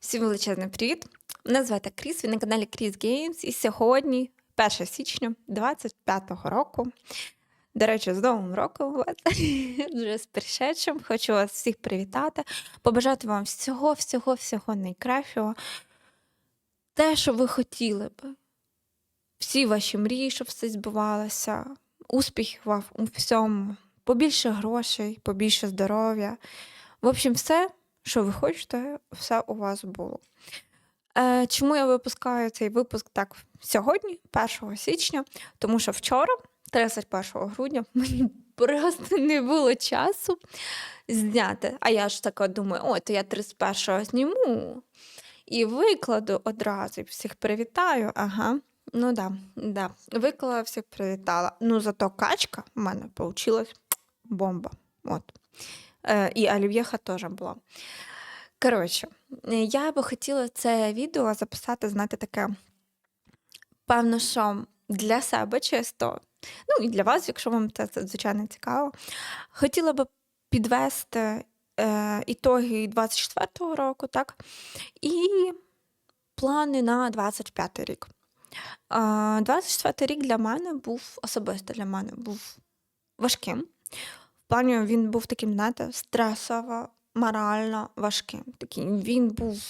Всім величезний привіт! Мене звати Кріс, ви на каналі Кріс Games. І сьогодні, 1 січня 25-го року. До речі, з Новим роком вас вже з пришедшим. Хочу вас всіх привітати, побажати вам всього, всього, всього найкращого. Те, що ви хотіли б. Всі ваші мрії, щоб все збувалося. Успіхів вам у всьому, побільше грошей, побільше здоров'я. В общем, все, що ви хочете, все у вас було. Е, чому я випускаю цей випуск так сьогодні, 1 січня? Тому що вчора, 31 грудня, мені просто не було часу зняти. А я ж така думаю, о, то я 31-го зніму і викладу одразу, і всіх привітаю. Ага. Ну да, да. Виклала, всіх привітала. Ну, зато качка в мене вийшла бомба. От. Е, і олів'єха теж була. Коротше, я би хотіла це відео записати, знаєте, таке, певно, що для себе чисто, ну і для вас, якщо вам це звичайно цікаво. Хотіла би підвести е, ітоги 24-го року, так, і плани на 25-й рік. Е, 24-й рік для мене був особисто для мене був важким. В плані він був таким, знаєте, стресово, морально важким. Такий, він був,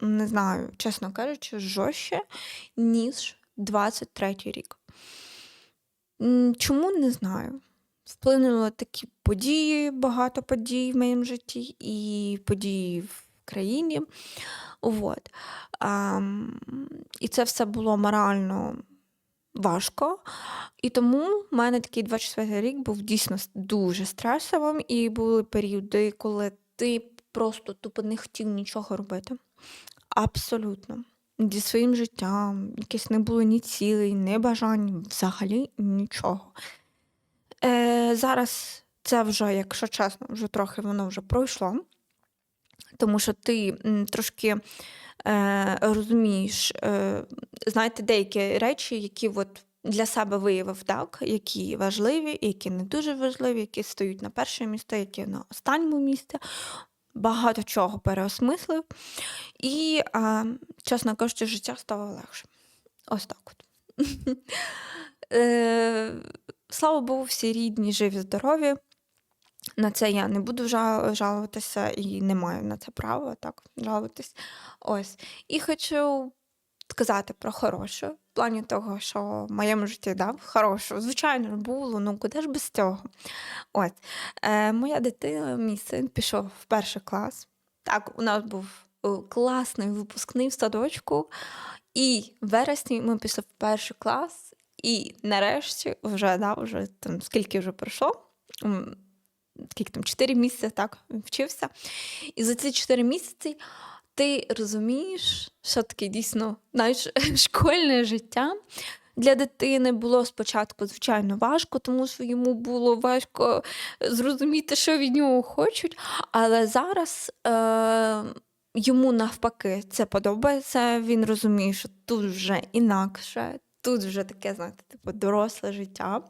не знаю, чесно кажучи, жорстче, ніж 23-й рік. Чому не знаю. Вплинули такі події, багато подій в моєму житті, і події в країні. Вот. Ам, і це все було морально важко. І тому в мене такий 24 рік був дійсно дуже стресовим, і були періоди, коли ти просто тупо не хотів нічого робити. Абсолютно. Зі своїм життям, якесь не було ні цілей, ні бажань, взагалі нічого. Е, зараз це вже, якщо чесно, вже трохи воно вже пройшло, тому що ти трошки е, розумієш, е, знаєте, деякі речі, які от для себе виявив так, які важливі, які не дуже важливі, які стоять на перше місце, які на останньому місці. Багато чого переосмислив. І, е, чесно кажучи, життя стало легше. Ось так от. Е, Слава Богу, всі рідні, живі, здорові. На це я не буду жалуватися і не маю на це права так жалуватись. Ось. І хочу сказати про хороше, в плані того, що в моєму житті да, хороше, звичайно, було, ну куди ж без цього. Ось. Е, моя дитина, мій син, пішов в перший клас. Так, у нас був е, класний випускний в садочку. І в вересні ми пішли в перший клас, і нарешті вже, да, вже там скільки вже пройшло. Скільки там 4 місяці так вчився. І за ці 4 місяці ти розумієш, що таке дійсно знаєш, школьне життя. Для дитини було спочатку, звичайно, важко, тому що йому було важко зрозуміти, що від нього хочуть. Але зараз е, йому навпаки це подобається. Він розуміє, що тут вже інакше, тут вже таке, знаєте, типу доросле життя.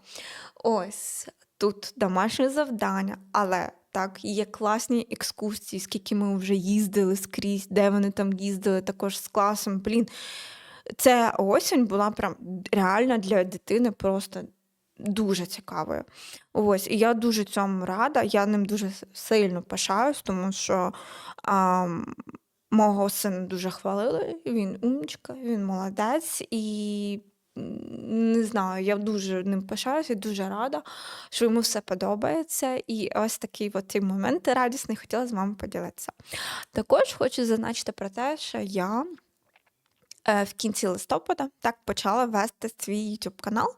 Ось тут домашнє завдання, але так, є класні екскурсії, скільки ми вже їздили скрізь, де вони там їздили, також з класом. Блін, це осінь була прям реально для дитини просто дуже цікавою. Ось, і я дуже цьому рада, я ним дуже сильно пишаюсь, тому що а, мого сина дуже хвалили. Він умничка, він молодець, і знаю, я дуже ним пишаюся, дуже рада, що йому все подобається. І ось такий от цей момент радісний хотіла з вами поділитися. Також хочу зазначити про те, що я е, в кінці листопада так почала вести свій YouTube канал.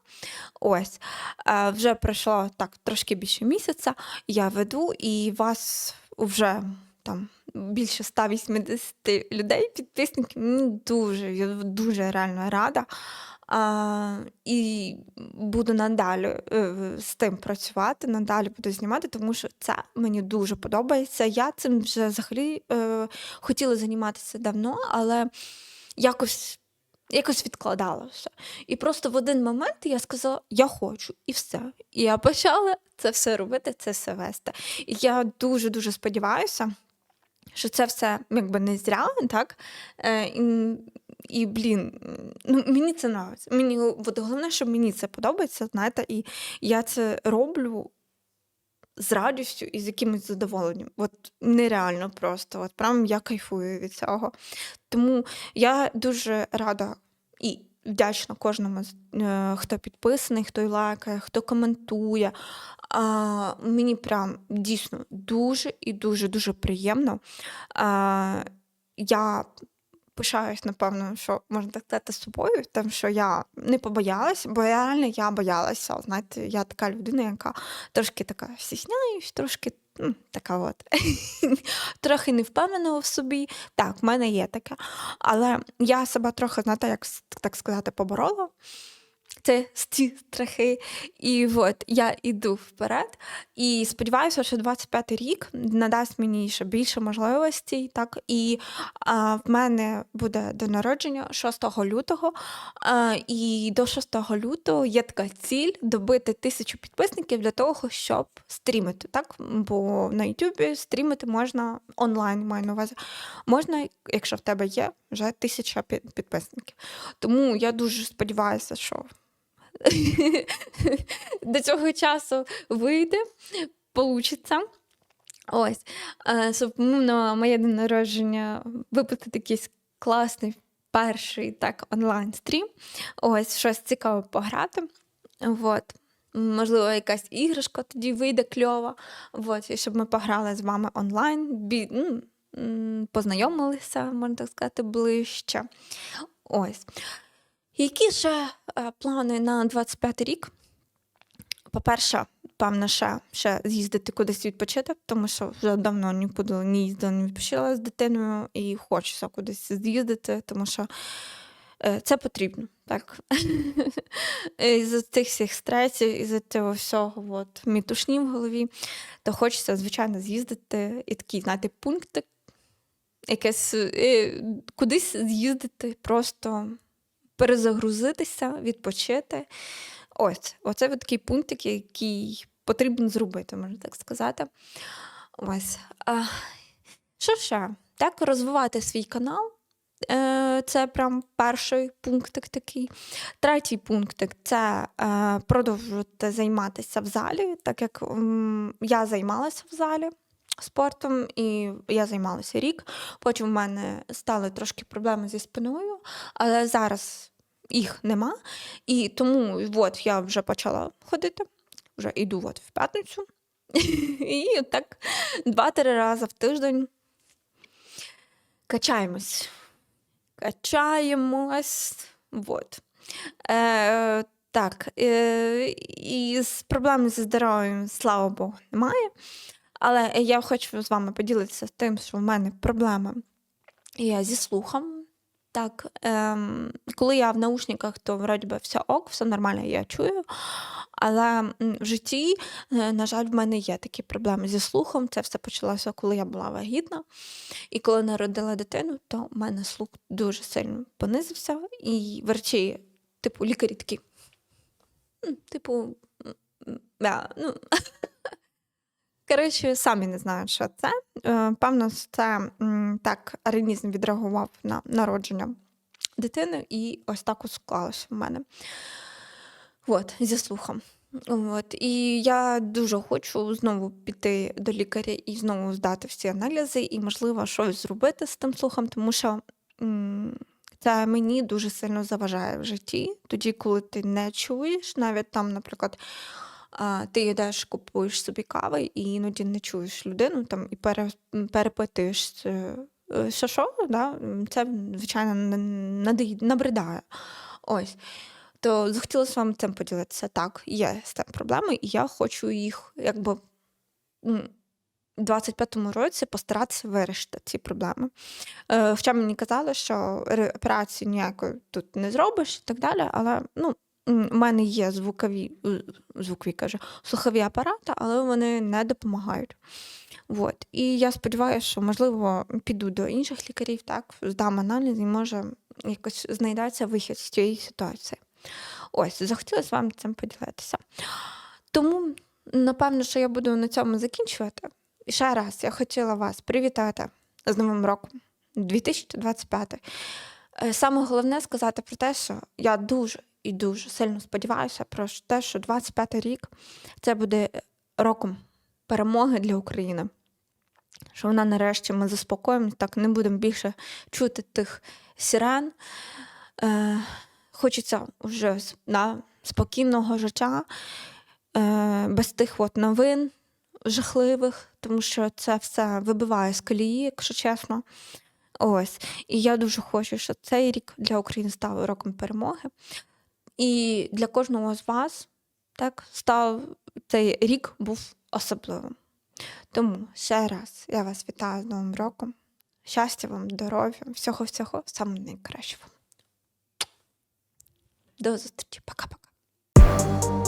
Ось е, вже пройшло так трошки більше місяця. Я веду, і вас вже там більше 180 людей, підписників. Мені дуже, я дуже реально рада. А, і буду надалі е, з тим працювати, надалі буду знімати, тому що це мені дуже подобається. Я цим вже взагалі е, хотіла займатися давно, але якось якось відкладала все. І просто в один момент я сказала: я хочу, і все. І я почала це все робити, це все вести. І я дуже дуже сподіваюся, що це все якби не зря, так? Е, і, і блін, ну мені це нравиться. Мені от головне, що мені це подобається, знаєте, і я це роблю з радістю і з якимось задоволенням. От нереально просто. От прям я кайфую від цього. Тому я дуже рада і вдячна кожному, е, хто підписаний, хто лайкає, хто коментує. А, мені прям дійсно дуже і дуже дуже приємно. А, я пишаюсь, напевно, що можна так сказати з собою, тому що я не побоялась, бо реально я боялася. Знаєте, я така людина, яка трошки така стісняюсь, трошки така от трохи не впевнена в собі. Так, в мене є таке. Але я себе трохи, знаєте, як так сказати, поборола. Це страхи. І от я йду вперед. І сподіваюся, що 25-й рік надасть мені ще більше можливостей. Так? І а, в мене буде день народження 6 лютого. А, і до 6 лютого є така ціль добити тисячу підписників для того, щоб стрімити. Так? Бо на YouTube стрімити можна онлайн, маю на увазі. Можна, якщо в тебе є вже тисяча пі- підписників. Тому я дуже сподіваюся, що до цього часу вийде, получиться. Ось, е, щоб ну, на моє день народження випустити якийсь класний перший так онлайн стрім. Ось щось цікаве пограти. От. Можливо, якась іграшка тоді вийде кльова. От, і щоб ми пограли з вами онлайн, бі, ну, познайомилися, можна так сказати, ближче. Ось. Які ще е, плани на 25 рік? По-перше, певно, ще, ще з'їздити кудись відпочити, тому що вже давно нікуди не їздила, не відпочила з дитиною, і хочеться кудись з'їздити, тому що е, це потрібно. Так? Із цих всіх стресів, із цього всього от, мітушні в голові, то хочеться, звичайно, з'їздити і такий, знаєте, пунктик, якесь е, кудись з'їздити, просто перезагрузитися, відпочити. Ось, оце от такий пунктик, який потрібно зробити, можна так сказати. Ось. Що ще? Так, розвивати свій канал. Е, Це прям перший пунктик такий. Третій пунктик це е, продовжувати займатися в залі, так як я займалася в залі спортом, і я займалася рік. Потім в мене стали трошки проблеми зі спиною, але зараз їх нема. І тому от я вже почала ходити, вже йду от в п'ятницю. І так два-три рази в тиждень качаємось. Качаємось. Вот. Е, так, е, і з проблем зі здоров'ям, слава Богу, немає. Але я хочу з вами поділитися тим, що в мене проблема є зі слухом. Так, ем, коли я в наушниках, то вроді би все ок, все нормально, я чую. Але в житті, е, на жаль, в мене є такі проблеми зі слухом. Це все почалося, коли я була вагітна. І коли народила дитину, то в мене слух дуже сильно понизився. І врачі, типу, лікарі такі. «М, Типу, м, ну, Коротше, самі не знають, що це. Е, Певно, це так організм відреагував на народження дитини, і ось так от склалося в мене. От, зі слухом. От. І я дуже хочу знову піти до лікаря і знову здати всі аналізи, і, можливо, щось зробити з тим слухом, тому що це мені дуже сильно заважає в житті. Тоді, коли ти не чуєш, навіть там, наприклад, ти йдеш, купуєш собі кави і іноді не чуєш людину там і пере, перепитуєш, е, е, що що, да? це, звичайно, набридає. Ось. То захотілося вам цим поділитися. Так, є з цим проблеми, і я хочу їх якби у 25-му році постаратися вирішити ці проблеми. Е, Хоча мені казали, що ре- операції ніякої тут не зробиш і так далі, але ну, у мене є звукові, е, звукові каже, слухові апарати, але вони не допомагають. От. І я сподіваюся, що, можливо, піду до інших лікарів, так, здам аналіз, і може якось знайдеться вихід з цієї ситуації. Ось, захотіла з вами цим поділитися. Тому, напевно, що я буду на цьому закінчувати. І ще раз я хотіла вас привітати з Новим роком 2025. Е, Саме головне сказати про те, що я дуже і дуже сильно сподіваюся про те, що 25 рік це буде роком перемоги для України. Що вона нарешті ми заспокоїмося, так не будемо більше чути тих сирен. Е, хочеться вже на спокійного життя, е, без тих от новин жахливих, тому що це все вибиває з колії, якщо чесно. Ось. І я дуже хочу, щоб цей рік для України став роком перемоги. І для кожного з вас так, став цей рік був особливим. Тому ще раз я вас вітаю з Новим роком. Щастя вам, здоров'я, всього-всього, самого найкращого. До зустрічі. Пока-пока.